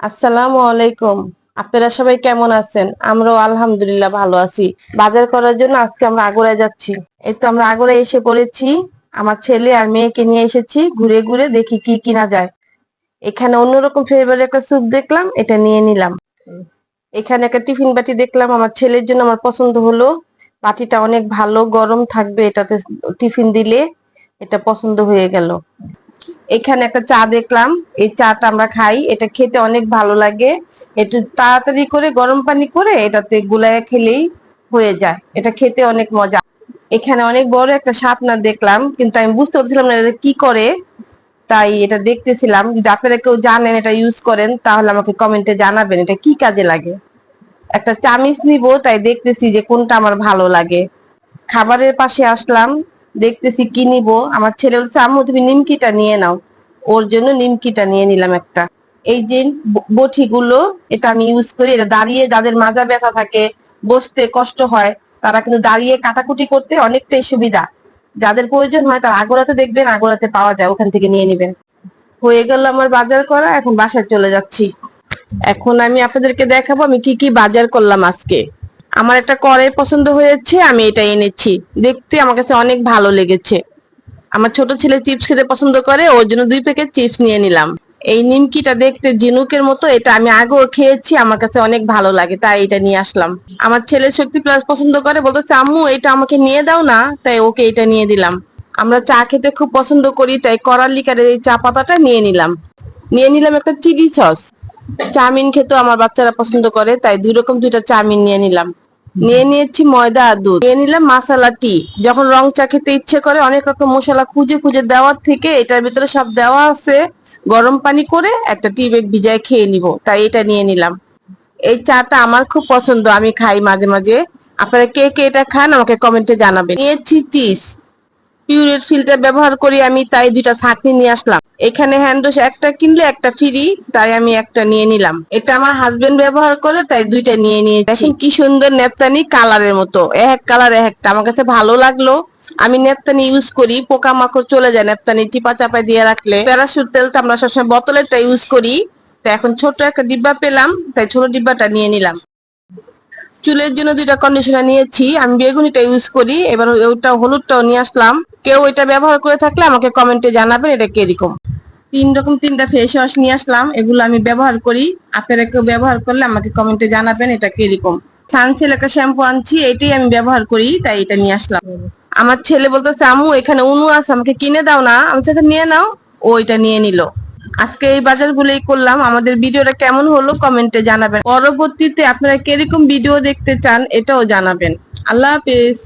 আসসালামু আলাইকুম। আপনারা সবাই কেমন আছেন? আমরাও আলহামদুলিল্লাহ ভালো আছি। বাজার করার জন্য আজকে আমরা আগুরায় যাচ্ছি। এই তো আমরা আগুরায় এসে পড়েছি। আমার ছেলে আর মেয়েকে নিয়ে এসেছি। ঘুরে ঘুরে দেখি কি কিনা যায়। এখানে অন্যরকম ফ্লেভারের একটা স্যুপ দেখলাম, এটা নিয়ে নিলাম। এখানে একটা টিফিন বাটি দেখলাম। আমার ছেলের জন্য আমার পছন্দ হলো। বাটিটা অনেক ভালো, গরম থাকবে। এটাতে টিফিন দিলে এটা পছন্দ হয়ে গেল। এখানে একটা চা দেখলাম। এই চাটা আমরা খাই। এটা খেতে অনেক ভালো লাগে। একটু তাড়াতাড়ি করে, গরম পানি করে এটাতে গুলায় খেলেই হয়ে যায়। এটা খেতে অনেক মজা। এখানে অনেক বড় একটা শাপলা দেখলাম, কিন্তু আমি বুঝতে পারছিলাম না এটা কি করে। তাই এটা দেখতেছিলাম। যদি আপনারা কেউ জানেন এটা ইউজ করেন, তাহলে আমাকে কমেন্টে জানাবেন এটা কি কাজে লাগে। একটা চামিচ নিব, তাই দেখতেছি যে কোনটা আমার ভালো লাগে। খাবারের পাশে আসলাম। দেখতেছি কি নিব? আমার ছেলে বলছে, আম্মু, তুমি নিমকিটা নিয়ে নাও। ওর জন্য নিমকিটা নিয়ে নিলাম একটা। এই যে ব- বটিগুলো এটা আমি ইউজ করি, এটা দাঁড়িয়ে যাদের মাজা ব্যথা থাকে, বসতে কষ্ট হয়, তারা কিন্তু দাঁড়িয়ে কাটাকুটি করতে অনেকটাই সুবিধা। যাদের প্রয়োজন হয়, তারা আগোরাতে দেখবেন, আগোরাতে পাওয়া যায়, ওখান থেকে নিয়ে নেবেন। হয়ে গেল আমার বাজার করা, এখন বাসায় চলে যাচ্ছি। এখন আমি আপনাদেরকে দেখাবো আমি কি কি বাজার করলাম আজকে। আমার একটা কড়াই পছন্দ হয়েছে আমি এটা এনেছি দেখতে আমার কাছে অনেক ভালো লেগেছে। আমার ছোট ছেলে চিপস খেতে পছন্দ করে, ওর জন্য দুই প্যাকেট চিপস নিয়ে নিলাম। এই নিমকিটা দেখতে ঝিনুকের মতো, এটা আমি আগেও খেয়েছি, আমার কাছে অনেক ভালো লাগে, তাই এটা নিয়ে আসলাম। আমার ছেলে শক্তি প্লাস পছন্দ করে, বলতেছে, আম্মু, এটা আমাকে নিয়ে দাও না। তাই ওকে এটা নিয়ে দিলাম। আমরা চা খেতে খুব পছন্দ করি, তাই করার লিকারের এই চা পাতাটা নিয়ে নিলাম। নিয়ে নিলাম একটা চিলি সস। চাউমিন খেতেও আমার বাচ্চারা পছন্দ করে, তাই দুই রকম দুইটা চাউমিন নিয়ে নিলাম। নিয়ে নিয়েছি ময়দা আর দুধ। নিয়ে নিলাম মাসালা টি যখন রং চা খেতে ইচ্ছে করে, অনেক রকম মশলা খুঁজে খুঁজে দেওয়ার থেকে এটার ভিতরে সব দেওয়া আছে। গরম পানি করে একটা টি বেগ ভিজায় খেয়ে নিব। তাই এটা নিয়ে নিলাম। এই চাটা আমার খুব পছন্দ, আমি খাই মাঝে মাঝে। আপনারা কে কে এটা খান আমাকে কমেন্টে জানাবেন। নিয়েছি চিজ পিউরের ফিল্টার ব্যবহার করি, আমি তাই দুইটা ছাঁকনি নিয়ে আসলাম। এখানে হ্যান্ডওয়াশ একটা কিনলে একটা ফ্রি তাই আমি একটা নিয়ে নিলাম। এটা আমার হাজবেন্ড ব্যবহার করে, তাই দুইটা নিয়ে নিয়ে দেখেন কি সুন্দর নেপতানি কালারের মতো। এক কালার একটা। আমার কাছে ভালো লাগল। আমি নেপতানি ইউজ করি, পোকামাকড় চলে যায়, নেপতানি চিপা চাপা দিয়ে রাখলে। প্যারাশুট তেলটা আমরা সবসময় বোতলেরটা ইউজ করি। তো এখন ছোট একটা ডিব্বা পেলাম, তাই ছোট ডিব্বাটা নিয়ে নিলাম। চুলের জন্য দুইটা কন্ডিশনার নিয়েছি। আমি বেগুনিটা ইউজ করি। এবার ওইটা হলুদটাও নিয়ে আসলাম। কেউ এটা ব্যবহার করে থাকলে আমাকে কমেন্টে জানাবেন এটা কীরকম তিন রকম তিনটা ফেস ওয়াশ নিয়ে আসলাম, এগুলো আমি ব্যবহার করি। আপনারা কেউ ব্যবহার করলে আমাকে কমেন্টে জানাবেন এটা কীরকম সানসিল একটা শ্যাম্পু আনছি, এটাই আমি ব্যবহার করি, তাই এটা নিয়ে আসলাম। আমার ছেলে বলতেছে আমু এখানে উনু আছে, আমাকে কিনে দাও না। আমি চাচ্ছি নিয়ে নাও। ও এটা নিয়ে নিল। আজকে এই বাজারগুলোই করলাম। আমাদের ভিডিওটা কেমন হলো কমেন্টে জানাবেন। পরবর্তীতে আপনারা কীরকম ভিডিও দেখতে চান, এটাও জানাবেন। আল্লাহ হাফেজ।